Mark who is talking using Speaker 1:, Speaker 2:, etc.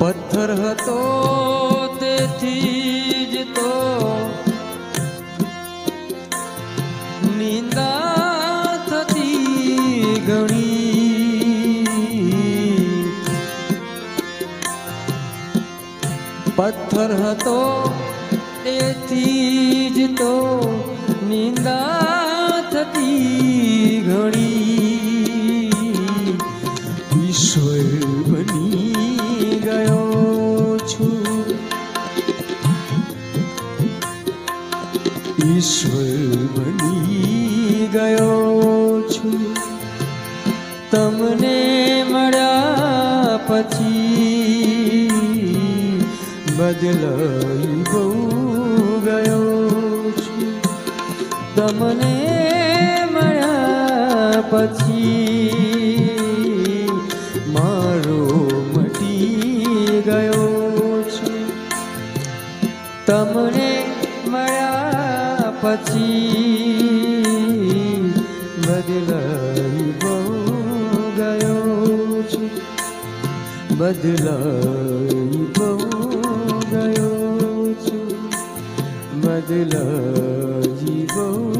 Speaker 1: પથ્થર હતો તેથી જ તો નિંદા થતી ઘણી પથ્થર હતો તેથી જ તો નિંદા બની ગયો છું. ઈશ્વર બની ગયો છું. તમને મળ્યા પછી બદલાઈ બહુ ગયો છું. તમને મળ્યા પછી તમને મળ્યા પછી બદલાઈ બહુ ગયો છું. બદલાઈ બહુ ગયો છું. બદલાઈ બહુ